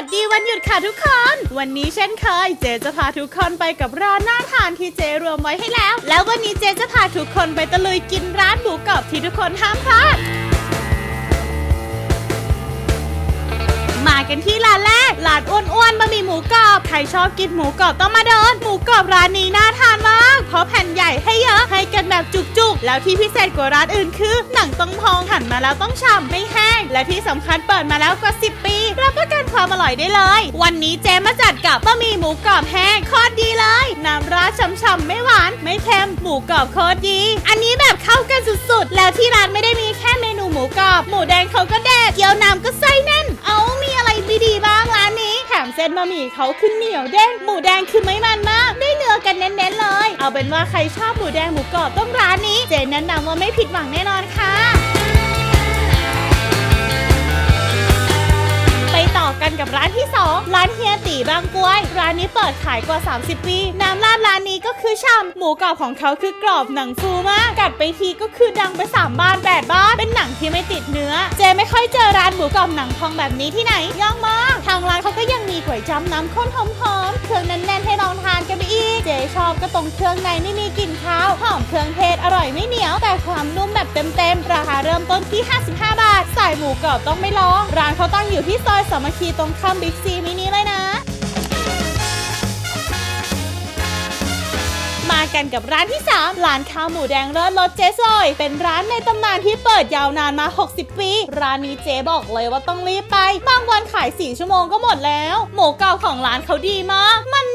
วัสดีวันหยุดค่ะทุกคน วันนี้เช่นเคย เจจะพาทุกคนไปกับร้านน่าทานที่เจรวมไว้ให้แล้ว แล้ววันนี้เจจะพาทุกคนไปตะลุยกินร้านหมูกรอบที่ทุกคนห้ามพลาด มากันที่ร้านแรกร้านอ้วนๆบะหมี่หมูกรอบ ใครชอบกินหมูกรอบต้องมาเดิน หมูกรอบร้านนี้น่าทานมาก เพราะแผ่นใหญ่ให้เยอะ ให้กันแบบจุกๆ แล้วที่พิเศษกว่าร้านอื่นคือ หนังต้องพองหั่นมาแล้วต้องฉ่ำไม่แห้ง และที่สำคัญเปิดมาแล้วกว่า 10 ปี รับประกันความอร่อยได้เลย วันนี้เจมาจัดกับบะหมี่หมูกรอบแห้งโคตรดีเลย น้ำราดฉ่ำๆไม่หวาน ไม่เค็มหมูกรอบโคตรดี อันนี้แบบเข้ากันสุดๆ แล้วที่ร้านไม่ได้มีแค่เมนูหมูกรอบ หมูแดงเขาก็แดกเกี๊ยวน้ำก็ไส้แน่น เอามีอะไรดีๆบ้างร้านนี้แถมเส้นบะหมี่เขาขึ้นเหนียวเด้งหมูแดงคือไม่มันมาก ได้เนื้อกันเน้นๆเลย เอาเป็นว่าใครชอบหมูแดงหมูกรอบต้องร้านนี้ เจนแนะนำว่าไม่ผิดหวังแน่นอนค่ะ ร้านเฮียตีบางกรวย ร้านนี้เปิดขายกว่า 30 ปี น้ำราดร้านนี้ก็คือช่ำหมูกรอบของเขาคือกรอบหนังฟูมาก กัดไปทีก็คือดังไป3บ้าน8บ้าน เป็นหนังที่ไม่ติดเนื้อ เจไม่ค่อยเจอร้านหมูกรอบหนังพองแบบนี้ที่ไหนย่องมาก ทางร้านเขาก็ยังมีก๋วยจั๊บน้ำข้นหอมๆเครื่อง ชอบก็ตรงเครื่องในไม่มีกลิ่นคาวหอมเครื่องเทศอร่อยไม่เหนียว แต่ความนุ่มแบบเต็มๆ ราคาเริ่มต้นที่ 55 บาท สายหมูกรอบต้องไม่ลอง ร้านเขาตั้งอยู่ที่ซอยสามัคคีตรงข้ามบิ๊กซีมินิเลยนะมากันกับร้านที่ 3 ร้านข้าวหมูแดงเลิศรสเจ๊ซอย เป็นร้านในตำนานที่เปิดยาวนานมา 60 ปี ร้านนี้เจ๊บอกเลยว่าต้องรีบไป บางวันขาย 4 ชั่วโมงก็หมดแล้ว หมูเก่าของร้านเขาดีมาก มัน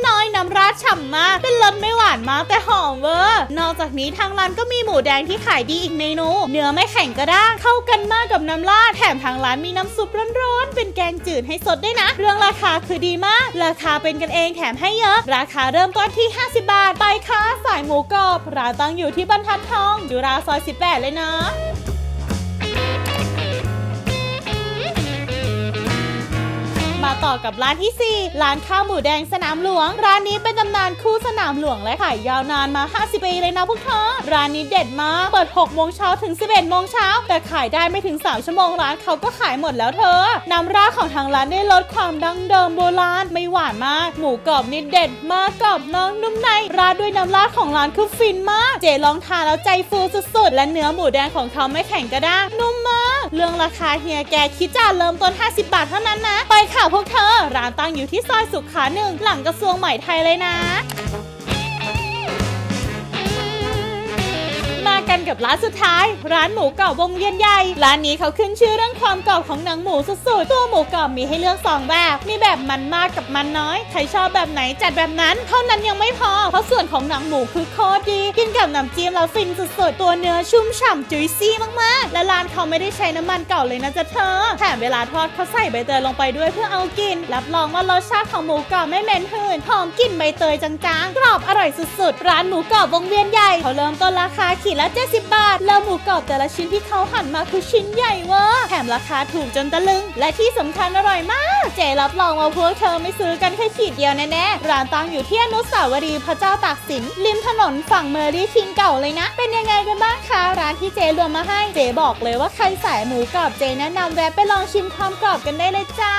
าดฉ่ำมาก เป็นรสไม่หวานมากแต่หอมเวอร์ นอกจากนี้ทางร้านก็มีหมูแดงที่ขายดีอีกเมนู เนื้อไม่แข็งกระด้างเข้ากันมากกับน้ำราด แถมทางร้านมีน้ำซุปร้อนๆ เป็นแกงจืดให้สดได้นะ เรื่องราคาคือดีมาก ราคาเป็นกันเองแถมให้เยอะ ราคาเริ่มต้นที่ 50 บาท ไปค่ะ สายหมูกรอบ ร้านตั้งอยู่ที่บรรทัดทองอยู่ราซอย 18 เลยนะ ต่อกับร้านที่ 4 ร้านข้าวหมูแดงสนามหลวง ร้านนี้เป็นตำนานคู่สนามหลวงและขายยาวนานมา 50 ปีเลยนะพวกเธอร้านนี้เด็ดมาก เปิด 6 โมงเช้าถึง 11 โมงเช้า แต่ขายได้ไม่ถึง 3 ชั่วโมงร้านเขาก็ขายหมดแล้วเธอ น้ำราดของทางร้านได้ลดความดังเดิมโบราณไม่หวานมาก หมูกรอบนี่เด็ดมากกรอบนอกนุ่มใน ราดด้วยน้ำราดของร้านคือฟินมาก เจลองทานแล้วใจฟูสุดๆ และเนื้อหมูแดงของเขาไม่แข็งกระด้างนุ่มมาก เรื่องราคาเฮียแกคิดจานเริ่มต้น 50 บาทเท่านั้นนะ ไปค่ะพวกเธอ ร้านตั้งอยู่ที่ซอยสุขาหนึ่งหลังกระทรวงใหม่ไทยเลยนะ กับร้านสุดท้าย ร้านหมูกรอบวงเวียนใหญ่ ร้านนี้เขาขึ้นชื่อเรื่องความกรอบของหนังหมูสุดๆ ตัวหมูกรอบมีให้เลือกสองแบบ มีแบบมันมากกับมันน้อย ใครชอบแบบไหนจัดแบบนั้น เท่านั้นยังไม่พอ เพราะส่วนของหนังหมูคือโคตรดี กินกับน้ำจิ้มแล้วฟินสุดๆ ตัวเนื้อชุ่มฉ่ำจุยซี่มากๆ และร้านเขาไม่ได้ใช้น้ำมันเก่าเลยนะจ๊ะเธอ แถมเวลาทอดเขาใส่ใบเตยลงไปด้วยเพื่อเอากิน รับรองว่ารสชาติของหมูกรอบไม่เหม็นหืนหอมกลิ่นใบเตยจางๆ กรอบอร่อยสุดๆ ร้านหมูกรอบวงเวียนใหญ่เขาเริ่มต้นราคาขีดละ70บาท แล้วหมูกรอบแต่ละชิ้นที่เขาหั่นมาคือชิ้นใหญ่เวอร์แถมราคาถูกจนตะลึง และที่สำคัญอร่อยมาก เจรับรองว่าพวกเธอไม่ซื้อกันแค่ขีดเดียวแน่ๆ ร้านตั้งอยู่ที่อนุสาวรีย์พระเจ้าตากสินริมถนนฝั่งเมอรี่คิงเก่าเลยนะ เป็นยังไงกันบ้างคะ ร้านที่เจรวมมาให้ เจบอกเลยว่าใครสายหมูกรอบเจแนะนำแวะไปลองชิมความกรอบกันได้เลยจ้า